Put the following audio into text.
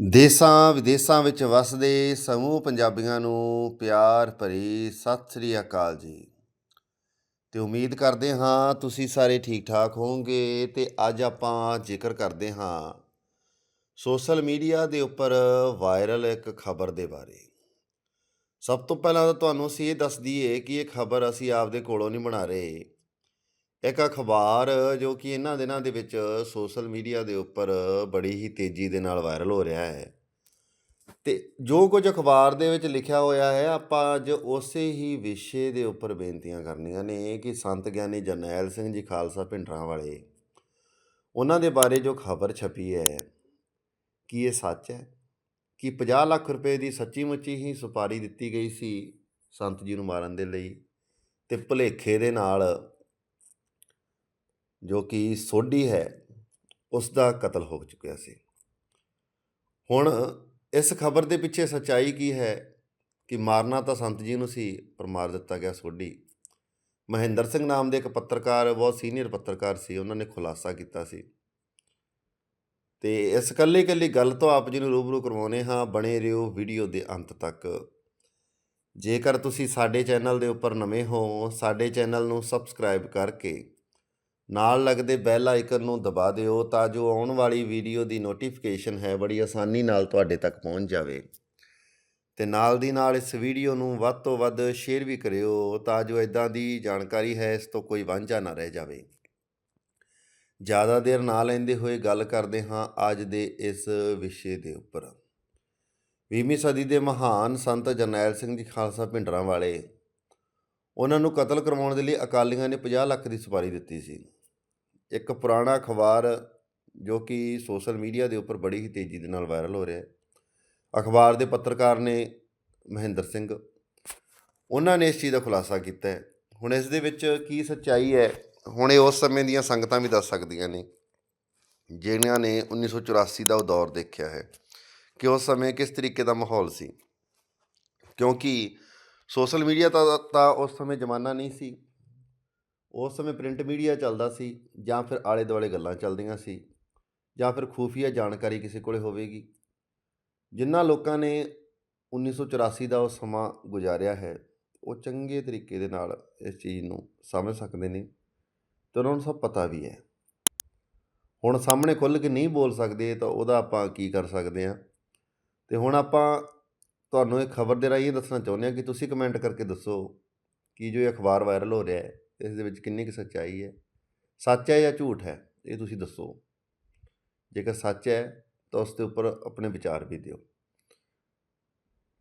ਦੇਸਾਂ ਵਿਦੇਸਾਂ ਵਿੱਚ ਵਸਦੇ ਸਮੂਹ ਪੰਜਾਬੀਆਂ ਨੂੰ ਪਿਆਰ ਭਰੀ ਸਤਿ ਸ੍ਰੀ ਅਕਾਲ ਜੀ। ਤੇ ਉਮੀਦ ਕਰਦੇ ਹਾਂ ਤੁਸੀਂ ਸਾਰੇ ਠੀਕ ਠਾਕ ਹੋਵੋਗੇ ਤੇ ਅੱਜ ਆਪਾਂ ਜ਼ਿਕਰ ਕਰਦੇ ਹਾਂ ਸੋਸ਼ਲ ਮੀਡੀਆ ਦੇ ਉੱਪਰ ਵਾਇਰਲ ਇੱਕ ਖਬਰ ਦੇ ਬਾਰੇ। ਸਭ ਤੋਂ ਪਹਿਲਾਂ ਤਾਂ ਤੁਹਾਨੂੰ ਅਸੀਂ ਇਹ ਦੱਸ ਦਈਏ ਕਿ ਇਹ ਖਬਰ ਅਸੀਂ ਆਪਦੇ ਕੋਲੋਂ ਨਹੀਂ ਬਣਾ ਰਹੇ। ਇੱਕ ਅਖਬਾਰ ਜੋ ਕਿ ਇਹਨਾਂ ਦਿਨਾਂ ਦੇ ਵਿੱਚ ਸੋਸ਼ਲ ਮੀਡੀਆ ਦੇ ਉੱਪਰ ਬੜੀ ਹੀ ਤੇਜ਼ੀ ਦੇ ਨਾਲ ਵਾਇਰਲ ਹੋ ਰਿਹਾ ਹੈ। ਤੇ ਜੋ ਕੁਝ ਅਖਬਾਰ ਦੇ ਵਿੱਚ ਲਿਖਿਆ ਹੋਇਆ ਹੈ, ਆਪਾਂ ਅੱਜ ਉਸੇ ਹੀ ਵਿਸ਼ੇ ਦੇ ਉੱਪਰ ਬੇਨਤੀਆਂ ਕਰਨੀਆਂ ਨੇ ਕਿ ਸੰਤ ਗਿਆਨੀ ਜਰਨੈਲ ਸਿੰਘ ਜੀ ਖਾਲਸਾ ਭਿੰਡਰਾਂ ਵਾਲੇ, ਉਹਨਾਂ ਦੇ ਬਾਰੇ ਜੋ ਖਬਰ ਛਪੀ ਹੈ, ਕੀ ਇਹ ਸੱਚ ਹੈ? ਕਿ 50 ਲੱਖ ਰੁਪਏ ਦੀ ਸੱਚੀ ਮੁੱਚੀ ਹੀ ਸੁਪਾਰੀ ਦਿੱਤੀ ਗਈ ਸੀ ਸੰਤ ਜੀ ਨੂੰ ਮਾਰਨ ਦੇ ਲਈ ਤੇ ਭੁਲੇਖੇ ਦੇ ਨਾਲ ਜੋ ਕਿ ਸੋਢੀ ਹੈ, ਉਸ ਦਾ ਕਤਲ ਹੋ ਚੁੱਕਿਆ ਸੀ। ਹੁਣ ਇਸ ਖਬਰ ਦੇ ਪਿੱਛੇ ਸੱਚਾਈ ਕੀ ਹੈ ਕਿ ਮਾਰਨਾ ਤਾਂ ਸੰਤ ਜੀ ਨੂੰ ਸੀ, ਪਰ ਮਾਰ ਦਿੱਤਾ ਗਿਆ ਸੋਢੀ। ਮਹਿੰਦਰ ਸਿੰਘ ਨਾਮ ਦੇ ਇੱਕ ਪੱਤਰਕਾਰ, ਬਹੁਤ ਸੀਨੀਅਰ ਪੱਤਰਕਾਰ ਸੀ, ਉਹਨਾਂ ਨੇ ਖੁਲਾਸਾ ਕੀਤਾ ਸੀ। ਤੇ ਇਸ ਕੱਲੀ ਕੱਲੀ ਗੱਲ ਤੋਂ ਆਪ ਜੀ ਨੂੰ ਰੂਬਰੂ ਕਰਵਾਉਨੇ ਹਾਂ, ਬਣੇ ਰਹੋ ਵੀਡੀਓ ਦੇ ਅੰਤ ਤੱਕ। ਜੇਕਰ ਤੁਸੀਂ ਸਾਡੇ ਚੈਨਲ ਦੇ ਉੱਪਰ ਨਵੇਂ ਹੋ, ਸਾਡੇ ਚੈਨਲ ਨੂੰ ਸਬਸਕ੍ਰਾਈਬ ਕਰਕੇ ਨਾਲ ਲੱਗਦੇ ਬੈਲ ਆਈਕਨ ਨੂੰ ਦਬਾ ਦਿਓ ਤਾਂ ਜੋ ਆਉਣ ਵਾਲੀ ਵੀਡੀਓ ਦੀ ਨੋਟੀਫਿਕੇਸ਼ਨ ਹੈ ਬੜੀ ਆਸਾਨੀ ਨਾਲ ਤੁਹਾਡੇ ਤੱਕ ਪਹੁੰਚ ਜਾਵੇ। ਤੇ ਨਾਲ ਦੀ ਨਾਲ ਇਸ ਵੀਡੀਓ ਨੂੰ ਵੱਧ ਤੋਂ ਵੱਧ ਸ਼ੇਅਰ ਵੀ ਕਰਿਓ ਤਾਂ ਜੋ ਇਦਾਂ ਦੀ ਜਾਣਕਾਰੀ ਹੈ ਇਸ ਤੋਂ ਕੋਈ ਵਾਂਝਾ ਨਾ ਰਹਿ ਜਾਵੇ। ਜ਼ਿਆਦਾ ਦੇਰ ਨਾ ਲੈਂਦੇ ਹੋਏ ਗੱਲ ਕਰਦੇ ਹਾਂ ਅੱਜ ਦੇ ਇਸ ਵਿਸ਼ੇ ਦੇ ਉੱਪਰ। 20ਵੀਂ ਸਦੀ ਦੇ ਮਹਾਨ ਸੰਤ ਜਰਨੈਲ ਸਿੰਘ ਜੀ ਖਾਲਸਾ ਭਿੰਡਰਾਂ ਵਾਲੇ ਉਹਨਾਂ ਨੂੰ ਕਤਲ ਕਰਵਾਉਣ ਦੇ ਲਈ ਅਕਾਲੀਆਂ ਨੇ 50 ਲੱਖ ਦੀ ਸੁਪਾਰੀ ਦਿੱਤੀ ਸੀ। ਇੱਕ ਪੁਰਾਣਾ ਅਖਬਾਰ ਜੋ ਕਿ ਸੋਸ਼ਲ ਮੀਡੀਆ ਦੇ ਉੱਪਰ ਬੜੀ ਹੀ ਤੇਜ਼ੀ ਦੇ ਨਾਲ ਵਾਇਰਲ ਹੋ ਰਿਹਾ ਹੈ। ਅਖਬਾਰ ਦੇ ਪੱਤਰਕਾਰ ਨੇ ਮਹਿੰਦਰ ਸਿੰਘ, ਉਹਨਾਂ ਨੇ ਇਸ ਚੀਜ਼ ਦਾ ਖੁਲਾਸਾ ਕੀਤਾ ਹੈ। ਹੁਣ ਇਸ ਦੇ ਵਿੱਚ ਕੀ ਸੱਚਾਈ ਹੈ, ਹੁਣ ਇਹ ਉਸ ਸਮੇਂ ਦੀਆਂ ਸੰਗਤਾਂ ਵੀ ਦੱਸ ਸਕਦੀਆਂ ਨੇ, ਜਿਨ੍ਹਾਂ ਨੇ 1984 ਦਾ ਉਹ ਦੌਰ ਦੇਖਿਆ ਹੈ ਕਿ ਉਸ ਸਮੇਂ ਕਿਸ ਤਰੀਕੇ ਦਾ ਮਾਹੌਲ ਸੀ। ਕਿਉਂਕਿ ਸੋਸ਼ਲ ਮੀਡੀਆ ਤਾਂ ਤਾਂ ਉਸ ਸਮੇਂ ਜ਼ਮਾਨਾ ਨਹੀਂ ਸੀ। ਉਸ ਸਮੇਂ ਪ੍ਰਿੰਟ ਮੀਡੀਆ ਚੱਲਦਾ ਸੀ ਜਾਂ ਫਿਰ ਆਲੇ ਦੁਆਲੇ ਗੱਲਾਂ ਚੱਲਦੀਆਂ ਸੀ ਜਾਂ ਫਿਰ ਖੂਫੀਆ ਜਾਣਕਾਰੀ ਕਿਸੇ ਕੋਲੇ ਹੋਵੇਗੀ। ਜਿਨ੍ਹਾਂ ਲੋਕਾਂ ਨੇ 1984 ਦਾ ਉਹ ਸਮਾਂ ਗੁਜ਼ਾਰਿਆ ਹੈ, ਉਹ ਚੰਗੇ ਤਰੀਕੇ ਦੇ ਨਾਲ ਇਸ ਚੀਜ਼ ਨੂੰ ਸਮਝ ਸਕਦੇ ਨੇ ਤੇ ਉਹਨਾਂ ਨੂੰ ਸਭ ਪਤਾ ਵੀ ਹੈ। ਹੁਣ ਸਾਹਮਣੇ ਖੁੱਲ੍ਹ ਕੇ ਨਹੀਂ ਬੋਲ ਸਕਦੇ ਤਾਂ ਉਹਦਾ ਆਪਾਂ ਕੀ ਕਰ ਸਕਦੇ ਹਾਂ? ਤੇ ਹੁਣ ਆਪਾਂ ਤੁਹਾਨੂੰ ਇਹ ਖਬਰ ਦੇ ਰਾਹੀਂ ਇਹ ਦੱਸਣਾ ਚਾਹੁੰਦੇ ਹਾਂ ਕਿ ਤੁਸੀਂ ਕਮੈਂਟ ਕਰਕੇ ਦੱਸੋ ਕਿ ਜੋ ਇਹ ਅਖਬਾਰ ਵਾਇਰਲ ਹੋ ਰਿਹਾ ਹੈ, ਇਸ ਦੇ ਵਿੱਚ ਕਿੰਨੀ ਕੁ ਸੱਚਾਈ ਹੈ। ਸੱਚ ਹੈ ਜਾਂ ਝੂਠ ਹੈ, ਇਹ ਤੁਸੀਂ ਦੱਸੋ। ਜੇਕਰ ਸੱਚ ਹੈ, ਤਾਂ ਉਸ ਦੇ ਉੱਪਰ ਆਪਣੇ ਵਿਚਾਰ ਵੀ ਦਿਓ।